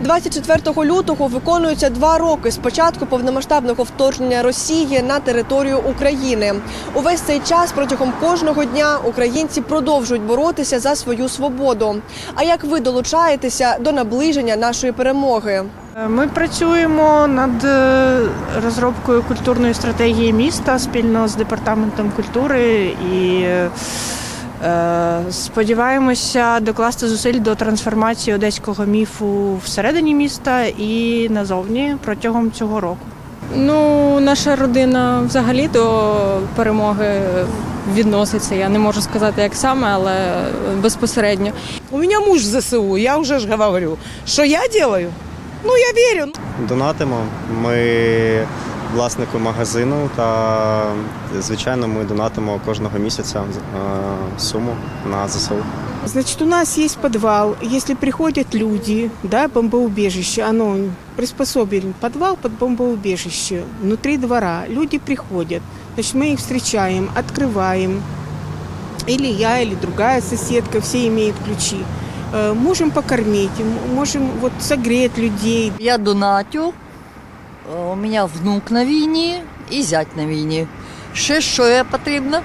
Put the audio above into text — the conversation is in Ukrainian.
24 лютого виконується два роки з початку повномасштабного вторгнення Росії на територію України. Увесь цей час протягом кожного дня українці продовжують боротися за свою свободу. А як ви долучаєтеся до наближення нашої перемоги? Ми працюємо над е, розробкою культурної стратегії міста спільно з департаментом культури і е, сподіваємося докласти зусиль до трансформації одеського міфу всередині міста і назовні протягом цього року. Ну, наша родина взагалі до перемоги відноситься. Я не можу сказати, як саме, але безпосередньо. У меня муж ЗСУ, я уже ж говорю. Что я делаю? Ну, я верю. Донатимо. Ми власнику магазину та, звичайно, ми донатимо кожного місяця е, суму на ЗСУ. Значит, у нас есть подвал. Если приходят люди, да, бомбоубежище, оно приспособлен подвал под бомбоубежище внутри двора. Люди приходят, значит, мы их встречаем, открываем. Или я, или другая соседка, все имеют ключи. Э, Можем покормить, м- можем вот согреть людей, Я донатю. Мене внук на війні і зять на війні. Ще що я потрібно?